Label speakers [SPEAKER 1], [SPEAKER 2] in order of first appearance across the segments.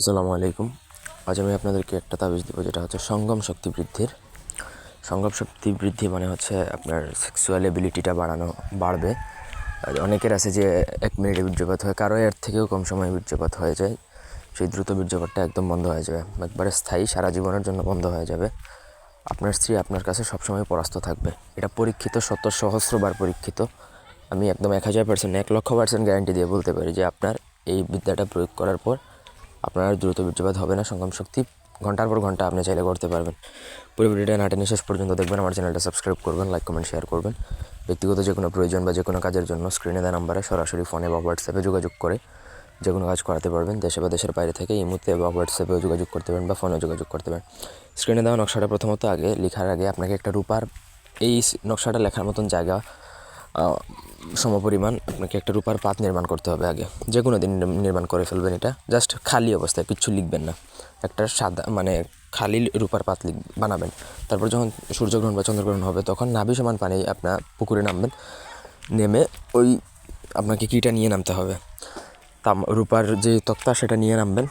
[SPEAKER 1] আসসালামু আলাইকুম। আজ আমি আপনাদেরকে একটা তাবিজ দেবো, যেটা হচ্ছে সঙ্গম শক্তি বৃদ্ধির। সঙ্গম শক্তি বৃদ্ধি মানে হচ্ছে আপনার সেক্সুয়াল এবিলিটিটা বাড়ানো, বাড়বে। অনেকের আছে যে এক মিনিটে বীর্যপাত হয়, কারও এর থেকেও কম সময়ে বীর্যপাত হয়ে যায়। সেই দ্রুত বীর্যপাতটা একদম বন্ধ হয়ে যাবে, একবারে স্থায়ী, সারা জীবনের জন্য বন্ধ হয়ে যাবে। আপনার স্ত্রী আপনার কাছে সবসময় পরাস্ত থাকবে। এটা পরীক্ষিত, শত সহস্রবার পরীক্ষিত। আমি একদম এক হাজার পার্সেন্ট এক লক্ষ পার্সেন্ট গ্যারান্টি দিয়ে বলতে পারি যে আপনার এই বিদ্যাটা প্রয়োগ করার পর আপনার দ্রুত বীর্যপাত হবে না, সঙ্গম শক্তি ঘণ্টার পর ঘণ্টা আপনি চাইলে করতে পারবেন। পুরো ভিডিওটা নাটেনে শেষ পর্যন্ত দেখবেন, আমার চ্যানেলটা সাবস্ক্রাইব করবেন, লাইক, কমেন্ট, শেয়ার করবেন। ব্যক্তিগত যে কোনো প্রয়োজন বা যে কোনো কাজের জন্য স্ক্রিনে দেওয়া নাম্বারে সরাসরি ফোনে বা হোয়াটসঅ্যাপে যোগাযোগ করে যে কোনো কাজ করাতে পারবেন। দেশে বা দেশের বাইরে থেকে এই মুহূর্তে বা হোয়াটসঅ্যাপেও যোগাযোগ করতে পারেন বা ফোনেও যোগাযোগ করতে পারেন স্ক্রিনে দেওয়া নকশাটা প্রথমত আগে, লেখার আগে আপনাকে একটা রূপার, এই নকশাটা লেখার মতন জায়গা সমপরিমাণ আপনাকে একটা রূপার পাত নির্মাণ করতে হবে আগে। যে কোনো দিন নির্মাণ করে ফেলবেন এটা। জাস্ট খালি অবস্থায় কিচ্ছু লিখবেন না। একটা সাদা মানে খালি রূপার পাত লিখ, বানাবেন। তারপর যখন সূর্যগ্রহণ বা চন্দ্রগ্রহণ হবে, তখন নাভি সমান পানি আপনার পুকুরে নামবেন। নেমে ওই আপনাকে কীটা নিয়ে নামতে হবে? তাম, রূপার যে তক্তা, সেটা নিয়ে নামবেন।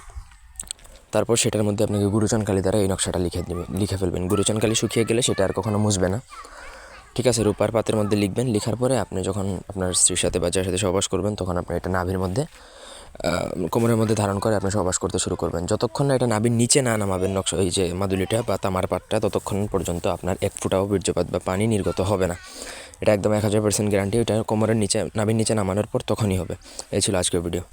[SPEAKER 1] তারপর সেটার মধ্যে আপনাকে গুরুচন কালি দ্বারা এই নকশাটা লিখে দেবেন লিখে ফেলবেন। গুরুচন কালি শুকিয়ে গেলে সেটা আর কখনো মুছবে না। ঠিক আছে, রূপার পাতের মধ্যে লিখবেন। লেখার পরে আপনি যখন আপনার স্ত্রীর সাথে বা যার সাথে সহবাস করবেন, তখন আপনি এটা নাভির মধ্যে কোমরের মধ্যে ধারণ করে আপনি সহবাস করতে শুরু করবেন। যতক্ষণ না এটা নাভির নিচে না নামাবেন নকশা, এই যে মাদুলিটা বা তামার পাটটা, ততক্ষণ পর্যন্ত আপনার এক ফুটাও বীর্যপাত বা পানি নির্গত হবে না। এটা একদম এক হাজার পার্সেন্ট গ্যারান্টি ওটা কোমরের নিচে, নাভির নিচে নামানোর পর তখনই হবে। এই ছিল আজকের ভিডিও